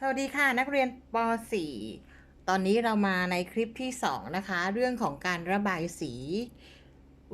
สวัสดีค่ะนักเรียนป .4 ตอนนี้เรามาในคลิปที่ 2 นะคะ เรื่องของการระบายสี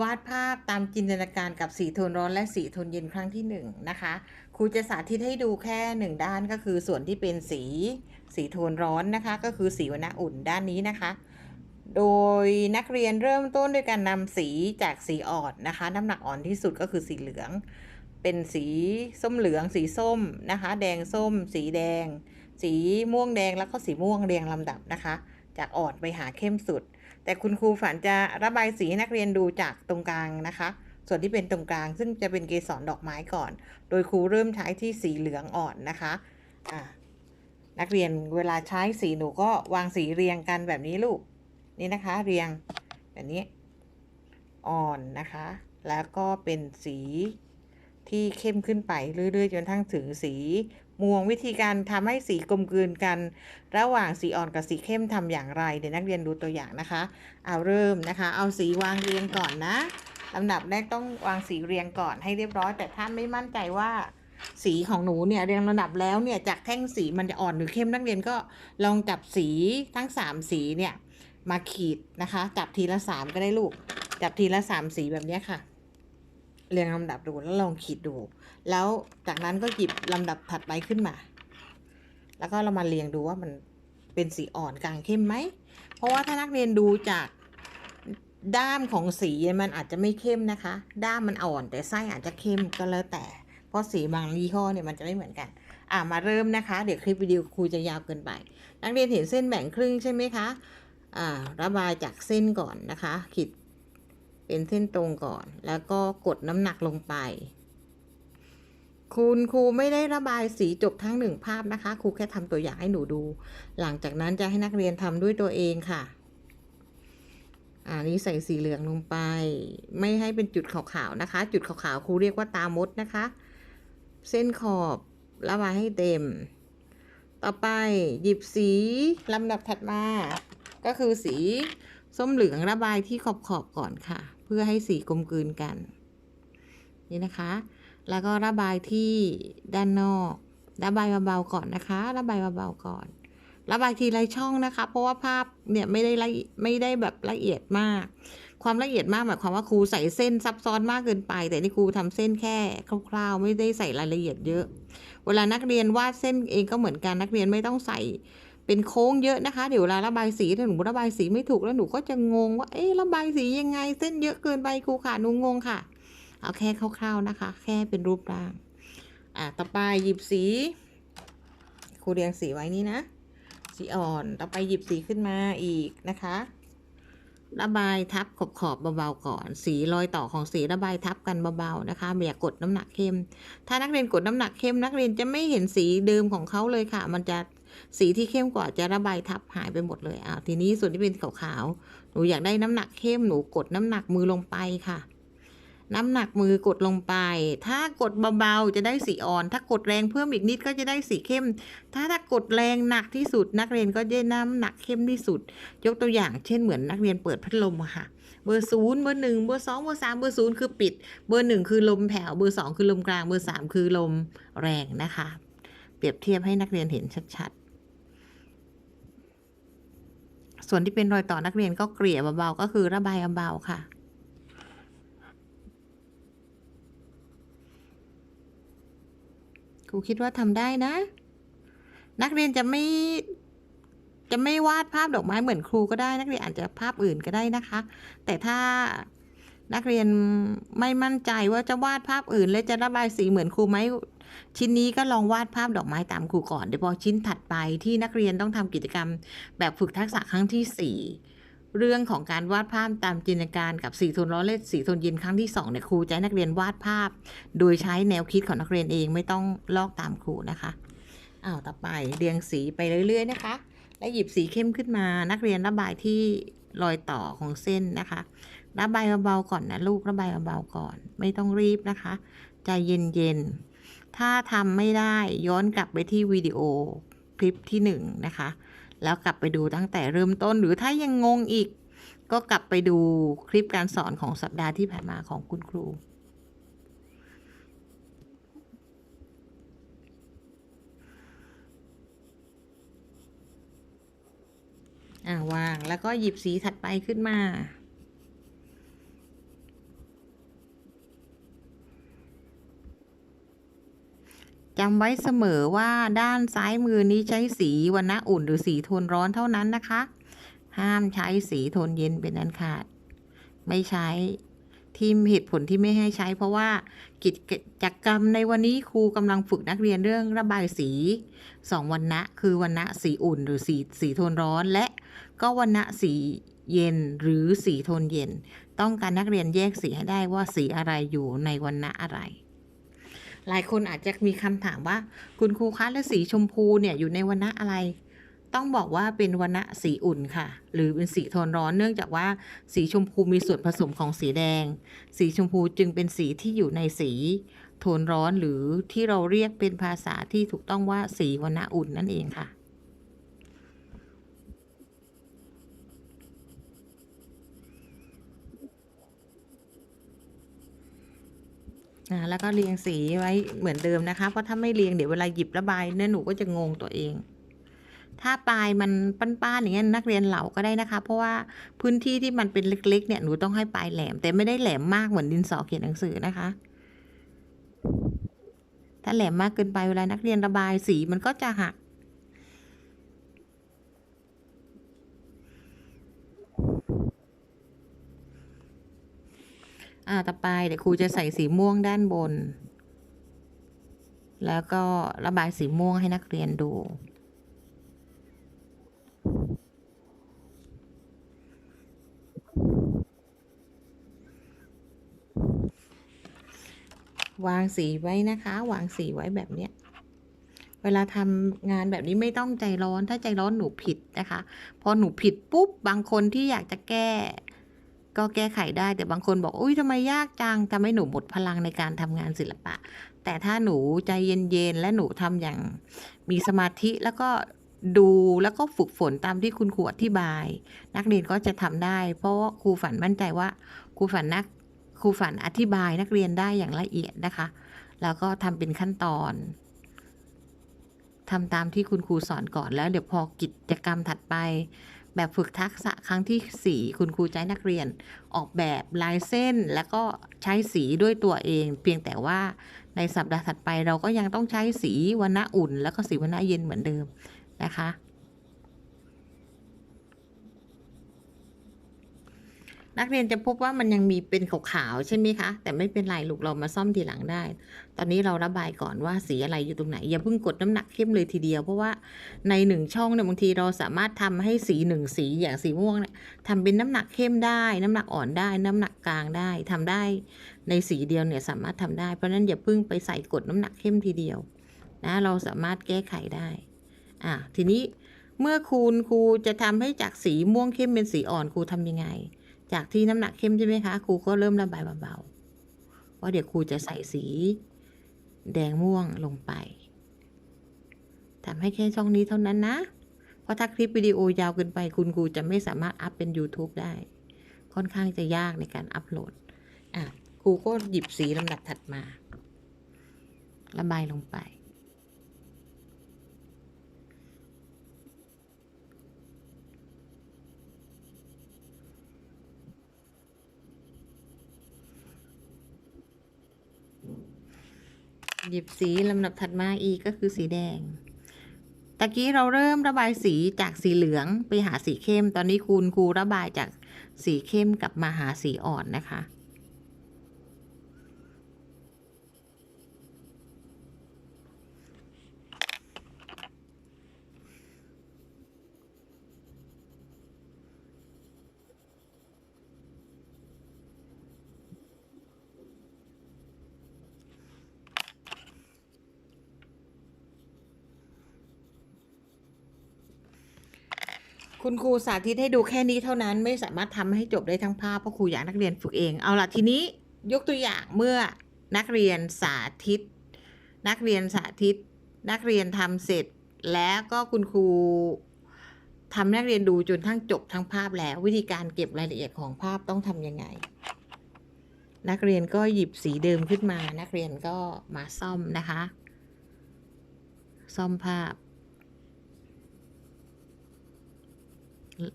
วาดภาพตามจินตนาการกับสีโทนร้อนและสีโทนเย็นครั้งที่ 1 นะคะครูจะสาธิตให้ดูแค่ 1 ด้านก็คือส่วนที่เป็นสีสีโทนร้อนนะคะ ก็คือสีวรรณอุ่นด้านนี้นะคะ โดยนักเรียนเริ่มต้นด้วยการนำสีจากสีอ่อนนะคะ น้ำหนักอ่อนที่สุดก็คือสีเหลือง เป็นสีส้มเหลือง สีส้มนะคะ แดงส้ม สีแดง สีม่วงแดงแล้วก็สีม่วงเรียงลำดับนะคะ จากอ่อนไปหาเข้มสุด แต่คุณครูฝันจะระบายสีให้นักเรียนดูจากตรงกลางนะคะ ส่วนที่เป็นตรงกลางซึ่งจะเป็นเกสรดอกไม้ก่อน โดยครูเริ่มใช้ที่สีเหลืองอ่อนนะคะอ่านักเรียนเวลาใช้สีหนูก็วางสีเรียงกันแบบนี้ลูก นี่นะคะเรียงแบบนี้อ่อนนะคะ แล้วก็เป็นสี ที่เข้มขึ้นไปเรื่อยๆจนทั้งถึงสีม่วงวิธีการทำให้สีกลมกลืนกัน ระหว่างสีอ่อนกับสีเข้มทำอย่างไร เดี๋ยวนักเรียนดูตัวอย่างนะคะ เอาเริ่มนะคะ เอาสีวางเรียงก่อนนะลำดับแรกต้องวางสีเรียงก่อนให้เรียบร้อย แต่ถ้าไม่มั่นใจว่าสีของหนูเนี่ยเรียงลำดับแล้วเนี่ยจากแท่งสีมันจะอ่อนหรือเข้มนักเรียนก็ลองจับสีทั้งสามสีเนี่ยมาขีดนะคะ จับทีละสามก็ได้ลูก จับทีละสามสีแบบนี้ค่ะ เรียงลำดับดูแล้วลองขีดดู แล้วจากนั้นก็หยิบลำดับถัดไปขึ้นมา แล้วก็เรามาเรียงดูว่ามันเป็นสีอ่อนกลางเข้มไหม เพราะว่าถ้านักเรียนดูจากด้ามของสีมันอาจจะไม่เข้มนะคะ ด้ามมันอ่อนแต่ไส้อาจจะเข้มก็แล้วแต่ เพราะสีบางยี่ห้อเนี่ยมันจะไม่เหมือนกัน อ่ามาเริ่มนะคะ เดี๋ยวคลิปวิดีโอครูจะยาวเกินไป นักเรียนเห็นเส้นแบ่งครึ่งใช่ไหมคะ อ่า ระบายจากเส้นก่อนนะคะ ขีด เป็นเส้นตรงก่อน แล้วก็กดน้ำหนักลงไป คุณครูไม่ได้ระบายสีจบทั้งหนึ่งภาพนะคะ ครูแค่ทำตัวอย่างให้หนูดู หลังจากนั้นจะให้นักเรียนทำด้วยตัวเองค่ะอ่านี้ใส่สีเหลืองลงไป ไม่ให้เป็นจุดขาวๆนะคะ จุดขาวๆครูเรียกว่าตามดนะคะ เส้นขอบระบายให้เต็ม ต่อไปหยิบสีลำดับถัดมา ก็คือสีส้มเหลืองระบายที่ขอบขอบๆก่อนค่ะ พื่อให้สีกลมกลืนกัน นี่นะคะ แล้วก็ระบายที่ด้านนอก ระบายเบาๆก่อนนะคะ ระบายเบาๆก่อน ระบายทีละช่องนะคะ เพราะว่าภาพเนี่ยไม่ได้ละไม่ได้แบบละเอียดมาก ความละเอียดมากหมายความว่าครูใส่เส้นซับซ้อนมากเกินไป แต่นี่ครูทำเส้นแค่คร่าวๆ ไม่ได้ใส่รายละเอียดเยอะ เวลานักเรียนวาดเส้นเองก็เหมือนกันนักเรียนไม่ต้องใส่ เป็นโค้งเยอะนะคะ เดี๋ยวเวลาระบายสีถ้าหนูระบายสีไม่ถูกแล้วหนูก็จะงงว่า เอ๊ะระบายสียังไง เส้นเยอะเกินไปครูค่ะหนูงงค่ะ เอาแค่คร่าวๆนะคะ แค่เป็นรูปร่าง อะต่อไปหยิบสี ครูเรียงสีไว้นี่นะ สีอ่อน ต่อไปหยิบสีขึ้นมาอีกนะคะ ระบายทับขอบขอบๆเบาๆก่อน สีรอยต่อของสีระบายทับกันเบาๆนะคะไม่อยากกดน้ำหนักเข้ม ถ้านักเรียนกดน้ำหนักเข้ม นักเรียนจะไม่เห็นสีเดิมของเขาเลยค่ะ มันจะ สีที่เข้มกว่าจะระบายทับหายไปหมดเลยอะทีนี้ส่วนที่เป็นขาวๆหนูอยากได้น้ำหนักเข้มหนูกดน้ำหนักมือลงไปค่ะ น้ำหนักมือกดลงไป ถ้ากดเบาๆจะได้สีอ่อน ถ้ากดแรงเพิ่มอีกนิดก็จะได้สีเข้ม ถ้าถ้ากดแรงหนักที่สุด นักเรียนก็จะได้น้ำหนักเข้มที่สุด ยกตัวอย่างเช่นเหมือนนักเรียนเปิดพัดลมค่ะเบอร์ศูนย์เบอร์หนึ่งเบอร์สองเบอร์สามเบอร์ศูนย์คือปิด เบอร์หนึ่งคือลมแผ่วเบอร์สองคือลมกลางเบอร์สามคือลมแรงนะคะ เปรียบเทียบให้นักเรียนเห็นชัดๆ ส่วนที่เป็นรอยต่อนักเรียนก็เกลี่ยเบาๆก็คือระบายเบาๆค่ะ ครูคิดว่าทำได้นะ นักเรียนจะไม่จะไม่วาดภาพดอกไม้เหมือนครูก็ได้ นักเรียนอาจจะภาพอื่นก็ได้นะคะ แต่ถ้านักเรียนไม่มั่นใจว่าจะวาดภาพอื่น และจะระบายสีเหมือนครูไหม ชิ้นนี้ก็ลองวาดภาพดอกไม้ตามครูก่อนเดี๋ยวพอชิ้นถัดไปที่นักเรียนต้องทำกิจกรรม แบบฝึกทักษะครั้งที่สี่เรื่องของการวาดภาพตามจินตนาการกับสีโทนร้อนและสีโทนเย็นครั้งที่สองเนี่ยครูจะให้นักเรียนวาดภาพ โดยใช้แนวคิดของนักเรียนเองไม่ต้องลอกตามครูนะคะอ้าวต่อไปเรียงสีไปเรื่อย ๆ นะคะ และหยิบสีเข้มขึ้นมา นักเรียนระบายที่รอยต่อของเส้นนะคะ ระบายเบาๆก่อนนะลูกระบายเบาๆก่อน ไม่ต้องรีบนะคะ ใจเย็นๆ ถ้าทำไม่ได้ย้อนกลับไปที่วิดีโอคลิปที่1นนะคะ แล้วกลับไปดูตั้งแต่เริ่มต้น หรือถ้ายังงงอีก ก็กลับไปดูคลิปการสอนของสัปดาห์ที่ผ่านมาของคุณครูอ่าวางแล้วก็หยิบสีถัดไปขึ้นมา จำไว้เสมอว่าด้านซ้ายมือนี้ใช้สีวันณะอุ่นหรือสีโทนร้อนเท่านั้นนะคะ ห้ามใช้สีโทนเย็นเป็นอันขาด ไม่ใช้ที่เหตุผลที่ไม่ให้ใช้ เพราะว่ากิจกรรมในวันนี้ครูกำลังฝึกนักเรียนเรื่องระบายสีสองวันณะคือวันณะสีอุ่นหรือสีสีโทนร้อนและก็วันณะสีเย็นหรือสีโทนเย็น ต้องการนักเรียนแยกสีให้ได้ว่าสีอะไรอยู่ในวันณะอะไร หลายคนอาจจะมีคำถามว่า คุณครูคะและสีชมพูเนี่ยอยู่ในวันณะอะไร ต้องบอกว่าเป็นวันณะสีอุ่นค่ะ หรือเป็นสีโทนร้อนเนื่องจากว่าสีชมพูมีส่วนผสมของสีแดง สีชมพูจึงเป็นสีที่อยู่ในสีโทนร้อนหรือที่เราเรียกเป็นภาษาที่ถูกต้องว่าสีวันณะอุ่นนั่นเองค่ะ นะแล้วก็เรียงสีไว้เหมือนเดิมนะคะ เพราะถ้าไม่เรียงเดี๋ยวเวลาหยิบระบายเนี่ยหนูก็จะงงตัวเอง ถ้าปลายมันป้านๆอย่างเงี้ยนักเรียนเหล่าก็ได้นะคะ เพราะว่าพื้นที่ที่มันเป็นเล็ก ๆ เนี่ยหนูต้องให้ปลายแหลม แต่ไม่ได้แหลมมากเหมือนดินสอเขียนหนังสือนะคะ ถ้าแหลมมากเกินไปเวลานักเรียนระบายสีมันก็จะหัก อ่าต่อไปเดี๋ยวครูจะใส่สีม่วงด้านบน แล้วก็ระบายสีม่วงให้นักเรียนดู วางสีไว้นะคะ วางสีไว้แบบเนี้ยเวลาทำงานแบบนี้ไม่ต้องใจร้อนถ้าใจร้อนหนูผิดนะคะ พอหนูผิดปุ๊บบางคนที่อยากจะแก้ ก็แก้ไขได้แต่บางคนบอกอุ้ยทำไมยากจังทำให้หนูหมดพลังในการทำงานศิลปะ แต่ถ้าหนูใจเย็นๆและหนูทำอย่างมีสมาธิแล้วก็ดูแล้วก็ฝึกฝนตามที่คุณครูอธิบาย นักเรียนก็จะทำได้ เพราะว่าครูฝันมั่นใจว่าครูฝันนักครูฝันอธิบายนักเรียนได้อย่างละเอียดนะคะ แล้วก็ทำเป็นขั้นตอนทำตามที่คุณครูสอนก่อนแล้วเดี๋ยวพอกิจกรรมถัดไป แบบฝึกทักษะครั้งที่ 4 คุณครูใจนักเรียน ออกแบบลายเส้นแล้วก็ใช้สีด้วยตัวเอง เพียงแต่ว่าในสัปดาห์ถัดไปเราก็ยังต้องใช้สีวันณะอุ่น แล้วก็สีวันณะเย็นเหมือนเดิมนะคะ นักเรียนจะพบว่ามันยังมีเป็นขาวๆใช่ไหมคะ แต่ไม่เป็นไรลูกเรามาซ่อมทีหลังได้ ตอนนี้เราระบายก่อนว่าสีอะไรอยู่ตรงไหน อย่าเพิ่งกดน้ำหนักเข้มเลยทีเดียว เพราะว่าในหนึ่งช่องเนี่ยบางทีเราสามารถทำให้สีหนึ่งสีอย่างสีม่วงเนี่ยทำเป็นน้ำหนักเข้มได้ น้ำหนักอ่อนได้ น้ำหนักกลางได้ทำได้ในสีเดียวเนี่ยสามารถทำได้ เพราะฉะนั้นอย่าเพิ่งไปใส่กดน้ำหนักเข้มทีเดียวนะเราสามารถแก้ไขได้อะทีนี้เมื่อคุณครูจะทำให้จากสีม่วงเข้มเป็นสีอ่อนครูทำยังไง จากที่น้ำหนักเข้มใช่ไหมคะครูก็เริ่มระบายเบาๆว่าเดี๋ยวครูจะใส่สี แดงม่วงลงไปทำให้แค่ช่องนี้เท่านั้นนะ เพราะถ้าคลิปวิดีโอยาวเกินไปคุณครูจะไม่สามารถอัพเป็น YouTube ได้ ค่อนข้างจะยากในการอัพโหลด อะครูก็หยิบสีลำดับถัดมา ระบายลงไป หยิบสีลำดับถัดมาอีกก็คือสีแดง ตะกี้เราเริ่มระบายสีจากสีเหลืองไปหาสีเข้ม ตอนนี้คุณครูระบายจากสีเข้มกลับมาหาสีอ่อนนะคะ คุณครูสาธิตให้ดูแค่นี้เท่านั้นไม่สามารถทำให้จบได้ทั้งภาพเพราะครูอยากนักเรียนฝึกเอง เอาล่ะทีนี้ยกตัวอย่างเมื่อนักเรียนสาธิต นักเรียนสาธิต นักเรียนทำเสร็จ แล้วก็คุณครูทำนักเรียนดูจนทั้งจบทั้งภาพแล้ว วิธีการเก็บรายละเอียดของภาพต้องทำยังไง นักเรียนก็หยิบสีเดิมขึ้นมา นักเรียนก็มาซ่อมนะคะ ซ่อมภาพ เอ่อ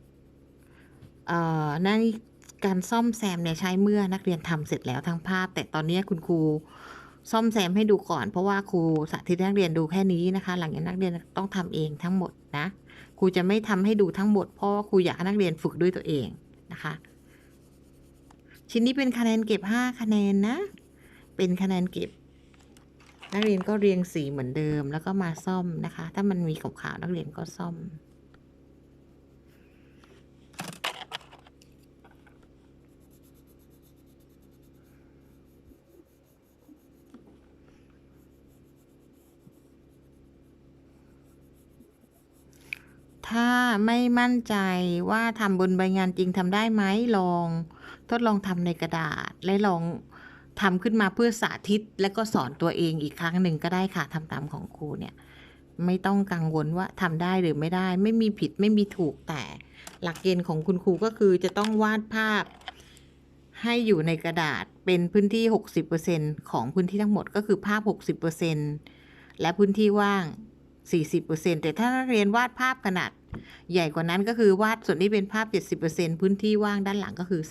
ในการซ่อมแซมเนี่ยใช้เมื่อนักเรียนทำเสร็จแล้วทั้งภาพ แต่ตอนนี้คุณครูซ่อมแซมให้ดูก่อน เพราะว่าครูสาธิตนักเรียนดูแค่นี้นะคะ หลังจากนักเรียนต้องทำเองทั้งหมดนะครูจะไม่ทำให้ดูทั้งหมดเพราะว่าครูอยากให้นักเรียนฝึกด้วยตัวเองนะคะ ชิ้นนี้เป็นคะแนนเก็บ 5 คะแนนนะ เป็นคะแนนเก็บ นักเรียนก็เรียงสีเหมือนเดิมแล้วก็มาซ่อมนะคะ ถ้ามันมีขาวๆนักเรียนก็ซ่อม ถ้า ไม่มั่นใจว่าทำบนใบงานจริงทำได้ไหมลอง ทดลองทำในกระดาษ และลองทำขึ้นมาเพื่อสาธิต และก็สอนตัวเองอีกครั้งหนึ่งก็ได้ค่ะทำตามของครูเนี่ย ไม่ต้องกังวลว่าทำได้หรือไม่ได้ ไม่มีผิดไม่มีถูกแต่หลักเกณฑ์ของคุณครูก็คือจะต้องวาดภาพให้อยู่ในกระดาษเป็นพื้นที่ 60%ของพื้นที่ทั้งหมดก็คือภาพ 60%และพื้นที่ว่าง 40%แต่ถ้านักเรียนวาดภาพขนาด ใหญ่กว่านั้นก็คือวาดส่วนที่เป็นภาพ 70%พื้นที่ว่างด้านหลังก็คือ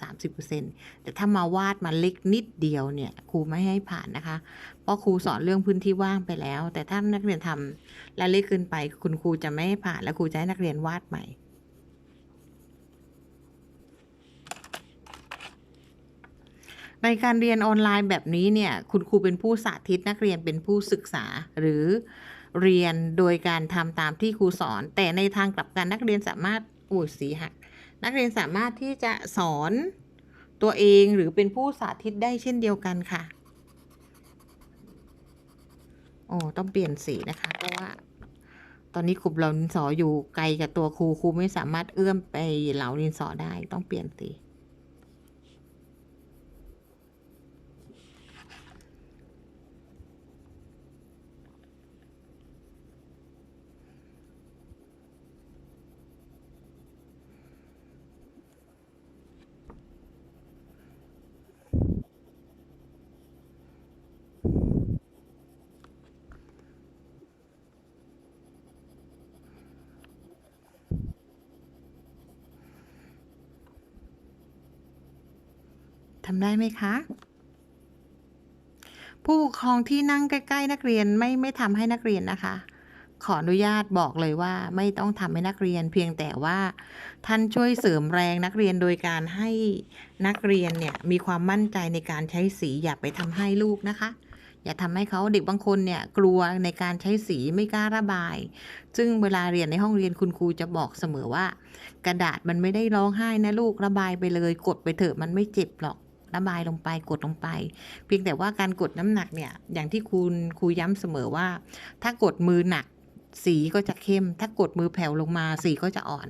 30%แต่ถ้ามาวาดมาเล็กนิดเดียวเนี่ยครูไม่ให้ผ่านนะคะเพราะครูสอนเรื่องพื้นที่ว่างไปแล้ว แต่ถ้านักเรียนทำและเล็กเกินไป คุณครูจะไม่ให้ผ่านและครูจะให้นักเรียนวาดใหม่ในการเรียนออนไลน์แบบนี้เนี่ยคุณครูเป็นผู้สาธิตนักเรียนเป็นผู้ศึกษาหรือ เรียนโดยการทำตามที่ครูสอน แต่ในทางกลับกันนักเรียนสามารถอุ้ยสีหัก นักเรียนสามารถที่จะสอนตัวเองหรือเป็นผู้สาธิตได้เช่นเดียวกันค่ะโอ้ต้องเปลี่ยนสีนะคะเพราะว่า ตอนนี้กลุ่มเราดินสออยู่ไกลกับตัวครูครูไม่สามารถเอื้อมไปเหลาดินสอได้ต้องเปลี่ยนสี ทำได้ไหมคะ ผู้ปกครองที่นั่งใกล้ ๆ นักเรียนไม่ไม่ทำให้นักเรียนนะคะ ขออนุญาตบอกเลยว่าไม่ต้องทำให้นักเรียน เพียงแต่ว่าท่านช่วยเสริมแรงนักเรียนโดยการให้นักเรียนเนี่ยมีความมั่นใจในการใช้สีอย่าไปทำให้ลูกนะคะอย่าทำให้เขาเด็กบางคนเนี่ยกลัวในการใช้สีไม่กล้าระบาย ซึ่งเวลาเรียนในห้องเรียนคุณครูจะบอกเสมอว่า กระดาษมันไม่ได้ร้องไห้นะลูกระบายไปเลย กดไปเถอะมันไม่เจ็บหรอก ระบายลงไปกดลงไป เพียงแต่ว่าการกดน้ำหนักเนี่ยอย่างที่คุณครูย้ำเสมอว่า ถ้ากดมือหนักสีก็จะเข้ม ถ้ากดมือแผ่วลงมาสีก็จะอ่อน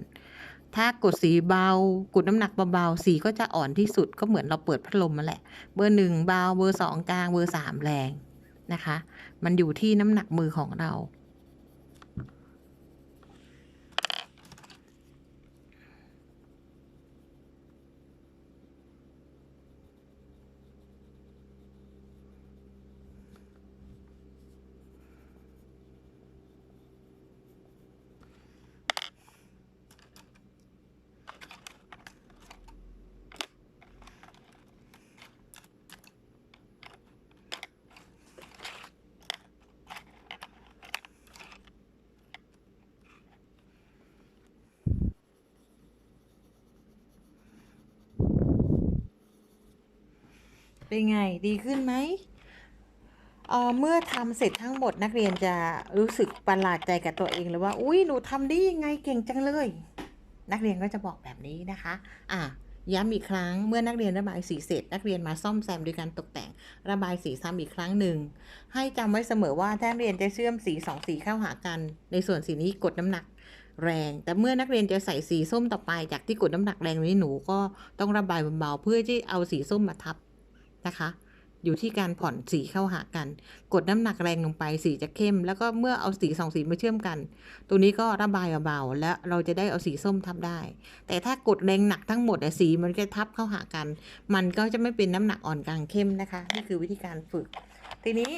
ถ้ากดสีเบา กดน้ำหนักเบาๆสีก็จะอ่อนที่สุดก็เหมือนเราเปิดพัดลมมาแหละ เบอร์หนึ่งเบาเบอร์สองกลางเบอร์สามแรงนะคะ มันอยู่ที่น้ำหนักมือของเรา เป็นไงดีขึ้นไหมเอ่อเมื่อทำเสร็จทั้งหมดนักเรียนจะรู้สึกประหลาดใจกับตัวเองเลยว่า อุ้ยหนูทำได้ยังไงเก่งจังเลย นักเรียนก็จะบอกแบบนี้นะคะ อะย้ำอีกครั้งเมื่อนักเรียนระบายสีเสร็จ นักเรียนมาซ่อมแซมโดยการตกแต่งระบายสีซ้ำอีกครั้งหนึ่ง ให้จำไว้เสมอว่าถ้านักเรียนจะเชื่อมสีสองสีเข้าหากัน ในส่วนสีนี้กดน้ำหนักแรง แต่เมื่อนักเรียนจะใส่สีส้มต่อไป จากที่กดน้ำหนักแรงนี้หนูก็ต้องระบายเบาๆเพื่อที่เอาสีส้มมาทับ นะคะ อยู่ที่การผ่อนสีเข้าหากัน กดน้ำหนักแรงลงไปสีจะเข้ม แล้วก็เมื่อเอาสีสองสีมาเชื่อมกัน ตัวนี้ก็ระบายเบาๆและเราจะได้เอาสีส้มทับได้ แต่ถ้ากดแรงหนักทั้งหมดสีมันจะทับเข้าหากัน มันก็จะไม่เป็นน้ำหนักอ่อนกลางเข้มนะคะนี่คือวิธีการฝึก ทีนี้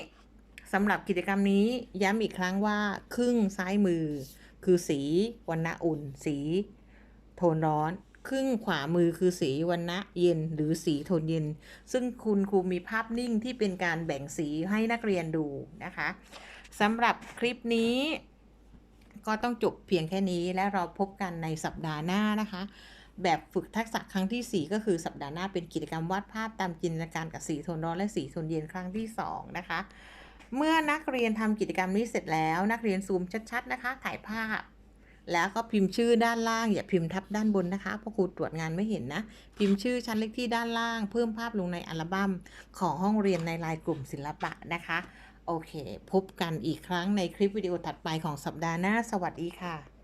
สำหรับกิจกรรมนี้ย้ำอีกครั้งว่าครึ่งซ้ายมือ คือสีวันณะอุ่น สี โทนร้อน ครึ่งขวามือคือสีวันนะเย็นหรือสีโทนเย็น ซึ่งคุณครูมีภาพนิ่งที่เป็นการแบ่งสีให้นักเรียนดูนะคะสำหรับคลิปนี้ ก็ต้องจบเพียงแค่นี้และเราพบกันในสัปดาห์หน้านะคะ แบบฝึกทักษะครั้งที่ 4 ก็คือสัปดาห์หน้าเป็นกิจกรรมวาดภาพตามจินตนาการกับสีโทนร้อนและสีโทนเย็นครั้งที่ 2 นะคะ เมื่อนักเรียนทำกิจกรรมนี้เสร็จแล้ว นักเรียนซูมชัดๆนะคะ ถ่ายภาพ แล้วก็พิมพ์ชื่อด้านล่าง อย่าพิมพ์ทับด้านบนนะคะเพราะครูตรวจงานไม่เห็นนะ พิมพ์ชื่อชั้นเลขที่ด้านล่าง เพิ่มภาพลงในอัลบั้มของห้องเรียนในไลน์กลุ่มศิลปะนะคะ โอเค พบกันอีกครั้งในคลิปวิดีโอถัดไปของสัปดาห์หน้า สวัสดีค่ะ